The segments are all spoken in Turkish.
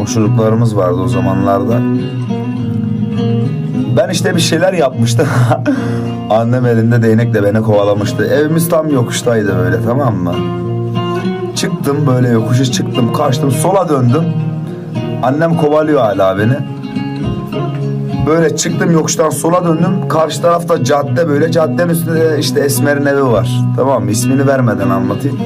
komşuluklarımız vardı o zamanlarda. Ben işte bir şeyler yapmıştım. Annem elinde değnekle beni kovalamıştı. Evimiz tam yokuştaydı böyle tamam mı? Çıktım böyle yokuşu çıktım kaçtım sola döndüm. Annem kovalıyor hala beni. Böyle çıktım yokuştan sola döndüm. Karşı tarafta cadde böyle. Caddenin üstünde de işte Esmer'in evi var. Tamam mı? İsmini vermeden anlatayım.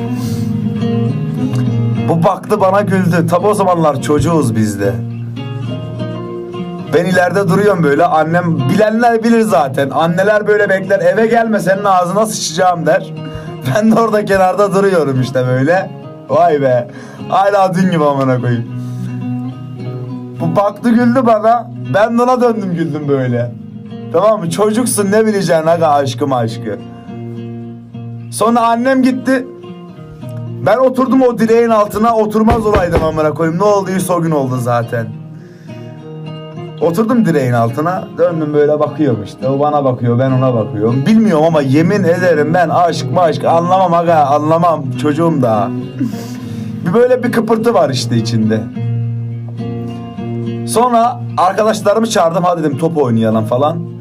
Bu baktı bana güldü. Tabi o zamanlar çocuğuz biz de. Ben ileride duruyorum böyle. Annem bilenler bilir zaten. Anneler böyle bekler. Eve gelme senin ağzına sıçacağım der. Ben de orada kenarda duruyorum işte böyle. Vay be. Hala dün gibi amına koyayım. Bu baktı güldü bana. Ben de ona döndüm güldüm böyle. Tamam mı? Çocuksun ne bileceksin aga aşkım aşkı. Sonra annem gitti. Ben oturdum o direğin altına oturmaz olaydım amına koyayım. Ne olduysa o gün oldu zaten. Oturdum direğin altına. Döndüm böyle bakıyorum işte. O bana bakıyor ben ona bakıyorum. Bilmiyorum ama yemin ederim ben aşk maşk anlamam aga anlamam. Çocuğum daha. bir böyle bir kıpırtı var işte içinde. Sonra arkadaşlarımı çağırdım. Hadi dedim top oynayalım falan.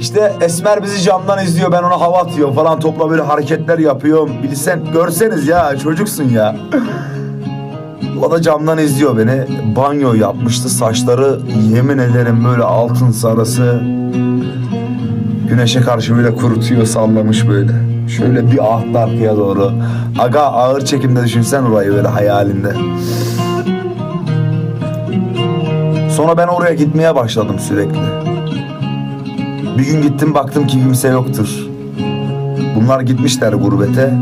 İşte Esmer bizi camdan izliyor. Ben ona hava atıyorum falan. Topla böyle hareketler yapıyorum. Bilsen görseniz ya çocuksun ya. O da camdan izliyor beni. Banyo yapmıştı. Saçları yemin ederim böyle altın sarısı. Güneşe karşı böyle kurutuyor sallamış böyle. Şöyle bir attı arkaya doğru. Aga ağır çekimde düşünsen orayı böyle hayalinde. Sonra ben oraya gitmeye başladım sürekli. Bir gün gittim baktım ki kimse yoktur. Bunlar gitmişler gurbete.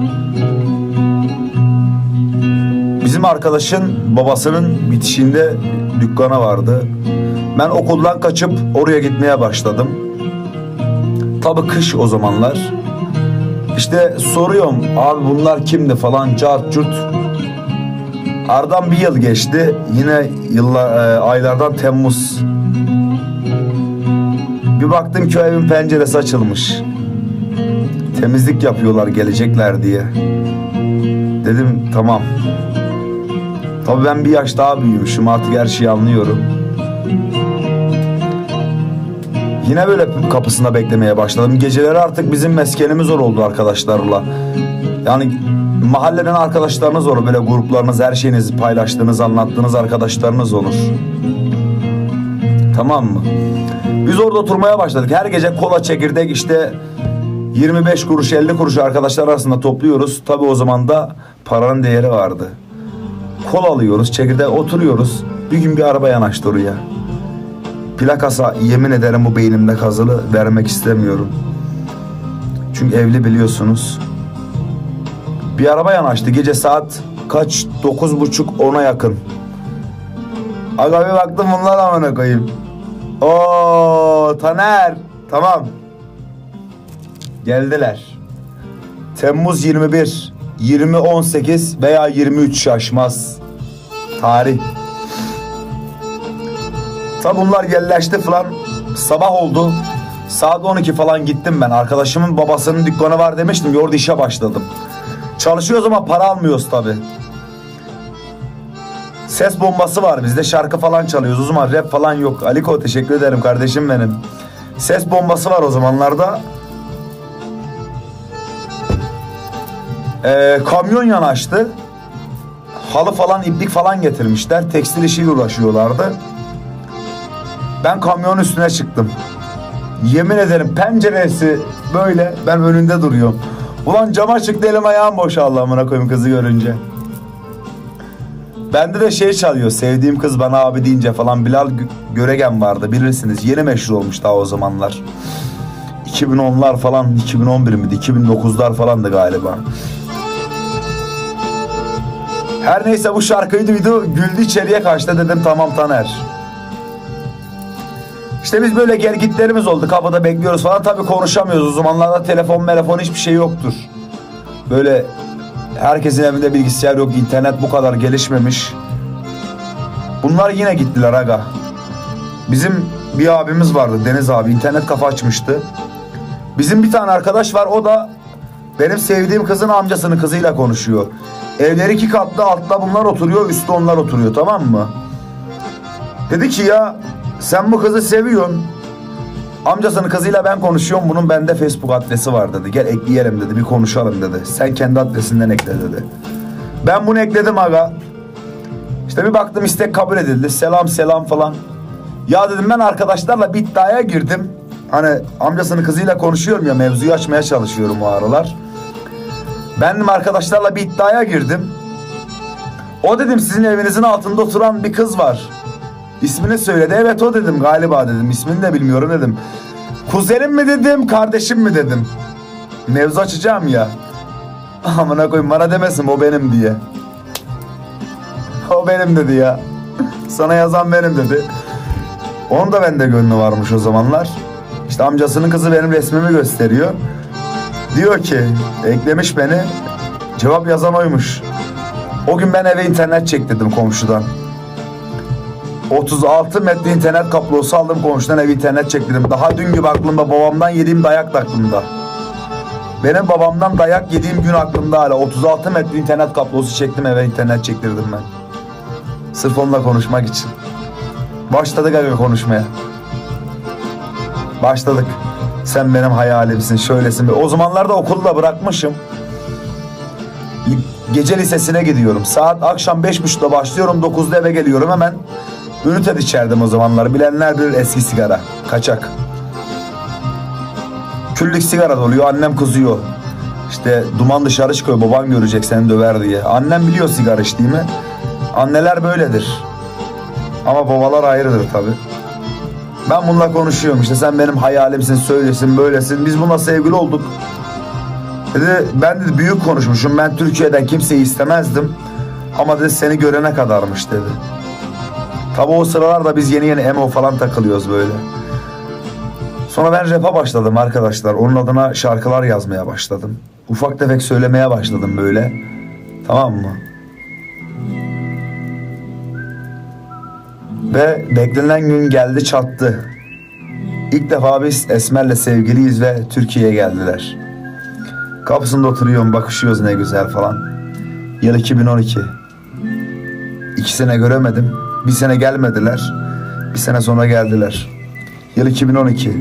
Bizim arkadaşın babasının bitişinde dükkanı vardı. Ben okuldan kaçıp oraya gitmeye başladım. Tabii kış o zamanlar. İşte soruyorum abi bunlar kimdi falan cart curt. Aradan bir yıl geçti. Yine yıllar, e, aylardan Temmuz. Bir baktım ki evin penceresi açılmış. Temizlik yapıyorlar gelecekler diye. Dedim tamam. Tabii ben bir yaş daha büyümüşüm artık her şeyi anlıyorum. Yine böyle kapısında beklemeye başladım. Geceleri artık bizim meskenimiz zor oldu arkadaşlarla. Yani mahalleden arkadaşlarınız olur. Böyle gruplarınız, her şeyinizi paylaştığınız, anlattığınız arkadaşlarınız olur. Tamam mı? Biz orada oturmaya başladık. Her gece kola çekirdek işte 25 kuruş 50 kuruş arkadaşlar arasında topluyoruz. Tabii o zaman da paranın değeri vardı. Kol alıyoruz, çekirdek oturuyoruz. Bir gün bir araba yanaştı oraya. Plakasa yemin ederim bu beynimde kazılı vermek istemiyorum. Çünkü evli biliyorsunuz. Bir araba yanaştı gece saat kaç? Dokuz buçuk ona yakın. Aga bir baktım bunlar amına koyayım. Oo Taner. Tamam. Geldiler. Temmuz 21, 20 18 veya 23 şaşmaz. Tarih. Tabi bunlar yerleşti falan. Sabah oldu. Saat 12 falan gittim ben. Arkadaşımın babasının dükkanı var demiştim. Yordu işe başladım. Çalışıyoruz ama para almıyoruz tabi. Ses bombası var bizde şarkı falan çalıyoruz. O zaman rap falan yok. Aliko teşekkür ederim kardeşim benim. Ses bombası var o zamanlarda. Ee, kamyon yanaştı. Halı falan iplik falan getirmişler. Tekstil işiyle uğraşıyorlardı. Ben kamyonun üstüne çıktım. Yemin ederim penceresi böyle ben önünde duruyorum. Ulan cama çıktı elim ayağım boşaldı amına koyayım kızı görünce. Bende de şey çalıyor sevdiğim kız bana abi deyince falan Bilal Gö- Göregen vardı bilirsiniz yeni meşhur olmuş daha o zamanlar. 2010'lar falan 2011 miydi 2009'lar falandı galiba. Her neyse bu şarkıyı duydu güldü içeriye kaçtı dedim tamam Taner. İşte biz böyle gergitlerimiz oldu. Kapıda bekliyoruz falan. Tabii konuşamıyoruz. O zamanlarda telefon, telefon hiçbir şey yoktur. Böyle herkesin evinde bilgisayar yok. internet bu kadar gelişmemiş. Bunlar yine gittiler aga. Bizim bir abimiz vardı Deniz abi. internet kafa açmıştı. Bizim bir tane arkadaş var. O da benim sevdiğim kızın amcasının kızıyla konuşuyor. Evleri iki katlı altta bunlar oturuyor. Üstte onlar oturuyor tamam mı? Dedi ki ya sen bu kızı seviyorsun. Amcasının kızıyla ben konuşuyorum. Bunun bende Facebook adresi var dedi. Gel ekleyelim dedi. Bir konuşalım dedi. Sen kendi adresinden ekle dedi. Ben bunu ekledim aga. İşte bir baktım istek kabul edildi. Selam selam falan. Ya dedim ben arkadaşlarla bir iddiaya girdim. Hani amcasının kızıyla konuşuyorum ya mevzuyu açmaya çalışıyorum o aralar. Ben dedim arkadaşlarla bir iddiaya girdim. O dedim sizin evinizin altında oturan bir kız var. İsmini söyledi. Evet o dedim galiba dedim. İsmini de bilmiyorum dedim. Kuzenim mi dedim, kardeşim mi dedim. Mevzu açacağım ya. Amına koyayım bana demesin o benim diye. O benim dedi ya. Sana yazan benim dedi. Onun da bende gönlü varmış o zamanlar. İşte amcasının kızı benim resmimi gösteriyor. Diyor ki eklemiş beni. Cevap yazan oymuş. O gün ben eve internet çektirdim komşudan. 36 metre internet kablosu aldım komşudan eve internet çektirdim. Daha dün gibi aklımda babamdan yediğim dayak da aklımda. Benim babamdan dayak yediğim gün aklımda hala. 36 metre internet kablosu çektim eve internet çektirdim ben. Sırf onunla konuşmak için. Başladık aga konuşmaya. Başladık. Sen benim hayalimsin, şöylesin. O zamanlarda okulu da bırakmışım. Gece lisesine gidiyorum. Saat akşam beş buçukta başlıyorum. Dokuzda eve geliyorum hemen. Ünite içerdim o zamanlar. Bilenler bilir eski sigara. Kaçak. Küllük sigara doluyor. Annem kızıyor. İşte duman dışarı çıkıyor. Baban görecek seni döver diye. Annem biliyor sigara içtiğimi. Anneler böyledir. Ama babalar ayrıdır tabi. Ben bununla konuşuyorum işte sen benim hayalimsin, söylesin, böylesin. Biz bununla sevgili olduk. Dedi ben dedi büyük konuşmuşum. Ben Türkiye'den kimseyi istemezdim. Ama dedi seni görene kadarmış dedi. Tabi o sıralarda biz yeni yeni emo falan takılıyoruz böyle. Sonra ben rap'a başladım arkadaşlar. Onun adına şarkılar yazmaya başladım. Ufak tefek söylemeye başladım böyle. Tamam mı? Ve beklenen gün geldi çattı. İlk defa biz Esmer'le sevgiliyiz ve Türkiye'ye geldiler. Kapısında oturuyorum bakışıyoruz ne güzel falan. Yıl 2012. İki sene göremedim. Bir sene gelmediler. Bir sene sonra geldiler. Yıl 2012.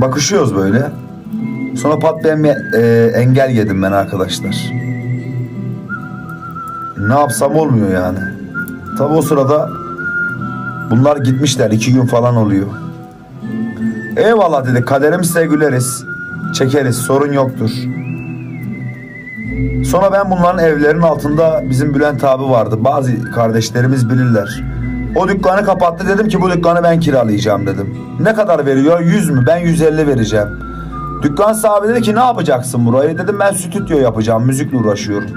Bakışıyoruz böyle. Sonra pat ben bir, e, engel yedim ben arkadaşlar. Ne yapsam olmuyor yani. Tabi o sırada bunlar gitmişler iki gün falan oluyor. Eyvallah dedi kaderimizse güleriz. Çekeriz sorun yoktur. Sonra ben bunların evlerinin altında bizim Bülent abi vardı. Bazı kardeşlerimiz bilirler. O dükkanı kapattı dedim ki bu dükkanı ben kiralayacağım dedim. Ne kadar veriyor? 100 mü? Ben 150 vereceğim. Dükkan sahibi dedi ki ne yapacaksın burayı? Dedim ben stüdyo yapacağım. Müzikle uğraşıyorum.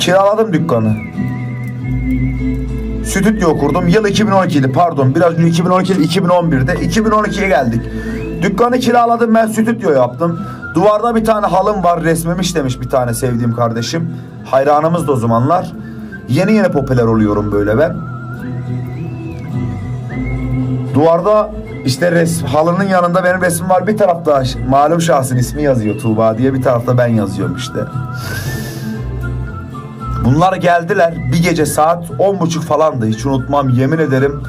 Kiraladım dükkanı. Stüdyo kurdum. Yıl 2012 idi pardon. Biraz önce 2012 2011'de. 2012'ye geldik. Dükkanı kiraladım ben stüdyo yaptım. Duvarda bir tane halım var resmim demiş bir tane sevdiğim kardeşim. Hayranımız da o zamanlar. Yeni yeni popüler oluyorum böyle ben. Duvarda işte res, halının yanında benim resmim var. Bir tarafta malum şahsın ismi yazıyor Tuğba diye. Bir tarafta ben yazıyorum işte. Bunlar geldiler. Bir gece saat on buçuk falandı. Hiç unutmam yemin ederim.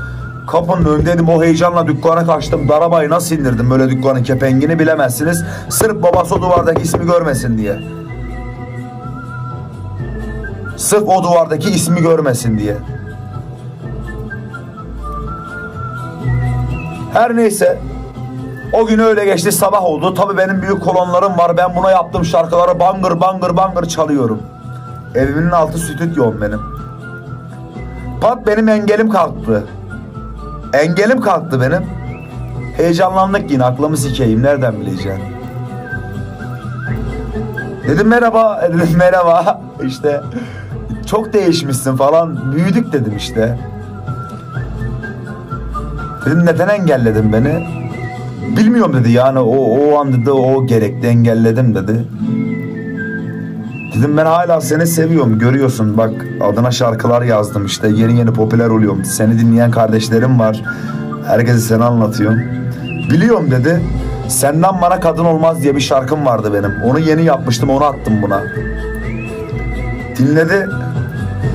Kapının önündeydim o heyecanla dükkana kaçtım. Darabayı nasıl indirdim böyle dükkanın kepengini bilemezsiniz. Sırf babası o duvardaki ismi görmesin diye. Sırf o duvardaki ismi görmesin diye. Her neyse. O gün öyle geçti sabah oldu. Tabii benim büyük kolonlarım var. Ben buna yaptığım şarkıları bangır bangır bangır çalıyorum. Evimin altı stüdyom benim. Pat benim engelim kalktı. Engelim kalktı benim. Heyecanlandık yine aklımı sikeyim nereden bileceğim. Dedim merhaba, dedim merhaba. İşte çok değişmişsin falan. Büyüdük dedim işte. Dedim neden engelledin beni? Bilmiyorum dedi yani o, o an dedi o gerekti engelledim dedi. Dedim ben hala seni seviyorum görüyorsun bak adına şarkılar yazdım işte yeni yeni popüler oluyorum. Seni dinleyen kardeşlerim var. Herkese seni anlatıyorum. Biliyorum dedi. Senden bana kadın olmaz diye bir şarkım vardı benim. Onu yeni yapmıştım onu attım buna. Dinledi.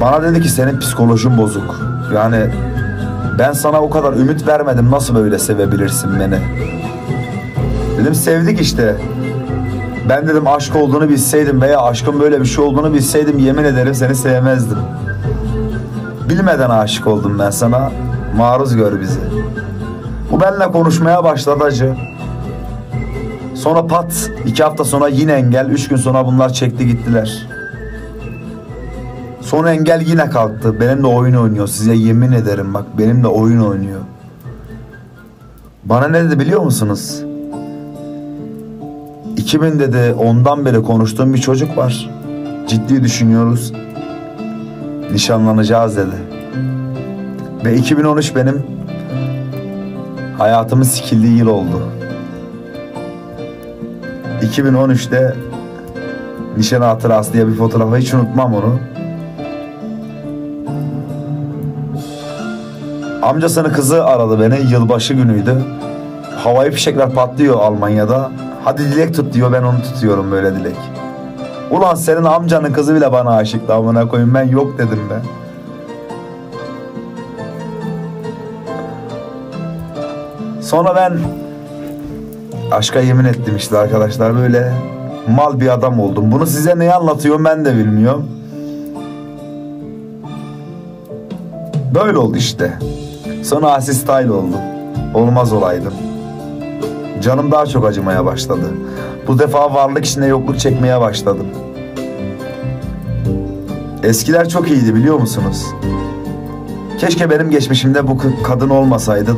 Bana dedi ki senin psikolojin bozuk. Yani ben sana o kadar ümit vermedim. Nasıl böyle sevebilirsin beni? Dedim sevdik işte. Ben dedim aşk olduğunu bilseydim veya aşkın böyle bir şey olduğunu bilseydim yemin ederim seni sevmezdim. Bilmeden aşık oldum ben sana. Maruz gör bizi. Bu benimle konuşmaya başladı acı. Sonra pat iki hafta sonra yine engel. Üç gün sonra bunlar çekti gittiler. Sonra engel yine kalktı. Benimle oyun oynuyor. Size yemin ederim bak benimle oyun oynuyor. Bana ne dedi biliyor musunuz? 2000 dedi ondan beri konuştuğum bir çocuk var. Ciddi düşünüyoruz. Nişanlanacağız dedi. Ve 2013 benim hayatımın sikildiği yıl oldu. 2013'te nişan hatırası diye bir fotoğrafı hiç unutmam onu. Amcasının kızı aradı beni. Yılbaşı günüydü. Havai fişekler patlıyor Almanya'da. Hadi dilek tut diyor. Ben onu tutuyorum böyle dilek. Ulan senin amcanın kızı bile bana aşıktı amına koyayım. Ben yok dedim ben. Sonra ben aşka yemin ettim işte arkadaşlar böyle mal bir adam oldum. Bunu size neyi anlatıyorum ben de bilmiyorum. Böyle oldu işte. Sonra Asi Style oldum. Olmaz olaydım. Canım daha çok acımaya başladı. Bu defa varlık içinde yokluk çekmeye başladım. Eskiler çok iyiydi biliyor musunuz? Keşke benim geçmişimde bu kadın olmasaydı.